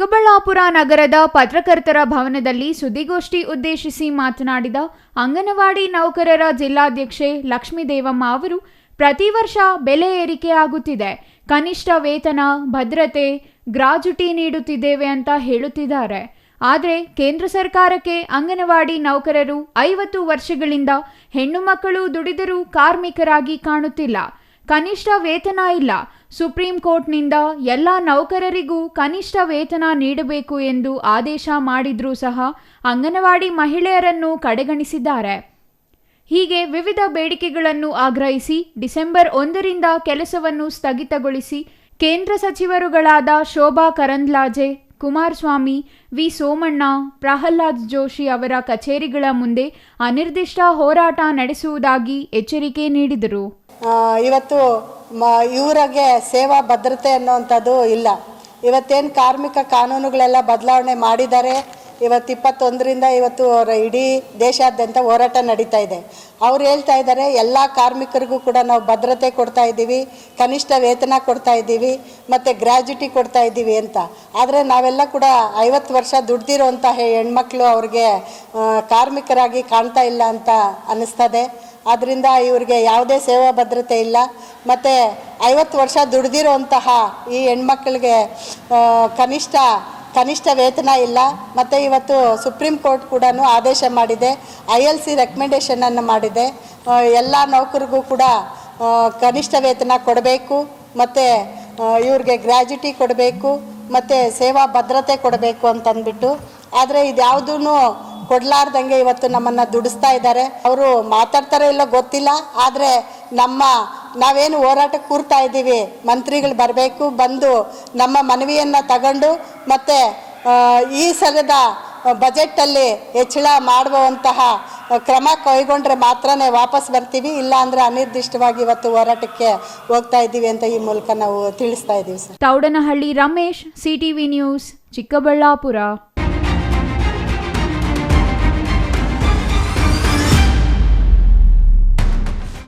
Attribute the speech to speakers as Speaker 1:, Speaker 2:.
Speaker 1: ಚಿಕ್ಕಬಳ್ಳಾಪುರ ನಗರದ ಪತ್ರಕರ್ತರ ಭವನದಲ್ಲಿ ಸುದ್ದಿಗೋಷ್ಠಿ ಉದ್ದೇಶಿಸಿ ಮಾತನಾಡಿದ ಅಂಗನವಾಡಿ ನೌಕರರ ಜಿಲ್ಲಾಧ್ಯಕ್ಷೆ ಲಕ್ಷ್ಮೀದೇವಮ್ಮ ಅವರು, ಪ್ರತಿ ವರ್ಷ ಬೆಲೆ ಏರಿಕೆ ಆಗುತ್ತಿದೆ. ಕನಿಷ್ಠ ವೇತನ, ಭದ್ರತೆ, ಗ್ರಾಜುಟಿ ನೀಡುತ್ತಿದ್ದೇವೆ ಅಂತ ಹೇಳುತ್ತಿದ್ದಾರೆ. ಆದರೆ ಕೇಂದ್ರ ಸರ್ಕಾರಕ್ಕೆ ಅಂಗನವಾಡಿ ನೌಕರರು ಐವತ್ತು ವರ್ಷಗಳಿಂದ ಹೆಣ್ಣು ಮಕ್ಕಳು ದುಡಿದರೂ ಕಾರ್ಮಿಕರಾಗಿ ಕಾಣುತ್ತಿಲ್ಲ. ಕನಿಷ್ಠ ವೇತನ ಇಲ್ಲ. ಸುಪ್ರೀಂ ಕೋರ್ಟ್ನಿಂದ ಎಲ್ಲ ನೌಕರರಿಗೂ ಕನಿಷ್ಠ ವೇತನ ನೀಡಬೇಕು ಎಂದು ಆದೇಶ ಮಾಡಿದ್ರೂ ಸಹ ಅಂಗನವಾಡಿ ಮಹಿಳೆಯರನ್ನು ಕಡೆಗಣಿಸಿದ್ದಾರೆ. ಹೀಗೆ ವಿವಿಧ ಬೇಡಿಕೆಗಳನ್ನು ಆಗ್ರಹಿಸಿ ಡಿಸೆಂಬರ್ ಒಂದರಿಂದ ಕೆಲಸವನ್ನು ಸ್ಥಗಿತಗೊಳಿಸಿ ಕೇಂದ್ರ ಸಚಿವರುಗಳಾದ ಶೋಭಾ ಕರಂದ್ಲಾಜೆ, ಕುಮಾರಸ್ವಾಮಿ, ವಿ. ಸೋಮಣ್ಣ, ಪ್ರಹ್ಲಾದ್ ಜೋಶಿ ಅವರ ಕಚೇರಿಗಳ ಮುಂದೆ ಅನಿರ್ದಿಷ್ಟ ಹೋರಾಟ ನಡೆಸುವುದಾಗಿ ಎಚ್ಚರಿಕೆ ನೀಡಿದರು.
Speaker 2: ಇವತ್ತು ಮ, ಇವರಿಗೆ ಸೇವಾ ಭದ್ರತೆ ಅನ್ನೋವಂಥದ್ದು ಇಲ್ಲ. ಇವತ್ತೇನು ಕಾರ್ಮಿಕ ಕಾನೂನುಗಳೆಲ್ಲ ಬದಲಾವಣೆ ಮಾಡಿದ್ದಾರೆ ಇವತ್ತು ಇಪ್ಪತ್ತೊಂದರಿಂದ ಇವತ್ತು ಅವರ ಇಡೀ ದೇಶಾದ್ಯಂತ ಹೋರಾಟ ನಡೀತಾ ಇದೆ. ಅವ್ರು ಹೇಳ್ತಾ ಇದ್ದಾರೆ, ಎಲ್ಲ ಕಾರ್ಮಿಕರಿಗೂ ಕೂಡ ನಾವು ಭದ್ರತೆ ಕೊಡ್ತಾ ಇದ್ದೀವಿ, ಕನಿಷ್ಠ ವೇತನ ಕೊಡ್ತಾ ಇದ್ದೀವಿ, ಮತ್ತು ಗ್ರ್ಯಾಜುಟಿ ಕೊಡ್ತಾ ಇದ್ದೀವಿ ಅಂತ. ಆದರೆ ನಾವೆಲ್ಲ ಕೂಡ ಐವತ್ತು ವರ್ಷ ದುಡ್ದಿರೋಂಥ ಹೆಣ್ಮಕ್ಳು ಅವ್ರಿಗೆ ಕಾರ್ಮಿಕರಾಗಿ ಕಾಣ್ತಾ ಇಲ್ಲ ಅಂತ ಅನ್ನಿಸ್ತದೆ. ಆದ್ದರಿಂದ ಇವರಿಗೆ ಯಾವುದೇ ಸೇವಾ ಭದ್ರತೆ ಇಲ್ಲ. ಮತ್ತು ಐವತ್ತು ವರ್ಷ ದುಡ್ದಿರೋಂತಹ ಈ ಹೆಣ್ಮಕ್ಳಿಗೆ ಕನಿಷ್ಠ ಕನಿಷ್ಠ ವೇತನ ಇಲ್ಲ. ಮತ್ತು ಇವತ್ತು ಸುಪ್ರೀಂ ಕೋರ್ಟ್ ಕೂಡ ಆದೇಶ ಮಾಡಿದೆ. ಐ ಎಲ್ ಸಿ ರೆಕಮೆಂಡೇಷನನ್ನು ಮಾಡಿದೆ. ಎಲ್ಲ ನೌಕರಿಗೂ ಕೂಡ ಕನಿಷ್ಠ ವೇತನ ಕೊಡಬೇಕು. ಮತ್ತು ಇವ್ರಿಗೆ ಗ್ರ್ಯಾಜುಟಿ ಕೊಡಬೇಕು. ಮತ್ತು ಸೇವಾ ಭದ್ರತೆ ಕೊಡಬೇಕು ಅಂತಂದ್ಬಿಟ್ಟು. ಆದರೆ ಇದ್ಯಾವುದೂ ಕೊಡ್ಲಾರ್ದಂಗೆ ಇವತ್ತು ನಮ್ಮನ್ನು ದುಡಿಸ್ತಾ ಇದ್ದಾರೆ. ಅವರು ಮಾತಾಡ್ತಾರೆ ಇಲ್ಲೋ ಗೊತ್ತಿಲ್ಲ, ಆದರೆ ನಮ್ಮ ನಾವೇನು ಹೋರಾಟಕ್ಕೆ ಕೂರ್ತಾ ಇದ್ದೀವಿ. ಮಂತ್ರಿಗಳು ಬರಬೇಕು, ಬಂದು ನಮ್ಮ ಮನವಿಯನ್ನು ತಗೊಂಡು ಮತ್ತು ಈ ಸಲದ ಬಜೆಟಲ್ಲಿ ಹೆಚ್ಚಳ ಮಾಡುವಂತಹ ಕ್ರಮ ಕೈಗೊಂಡ್ರೆ ಮಾತ್ರನೇ ವಾಪಸ್ ಬರ್ತೀವಿ. ಇಲ್ಲ ಅಂದ್ರೆ ಅನಿರ್ದಿಷ್ಟವಾಗಿ ಇವತ್ತು ಹೋರಾಟಕ್ಕೆ ಹೋಗ್ತಾ ಇದ್ದೀವಿ ಅಂತ ಈ ಮೂಲಕ ನಾವು ತಿಳಿಸ್ತಾ ಇದ್ದೀವಿ sir.
Speaker 1: Thaudanahalli Ramesh, CTV news, Chikkaballapur.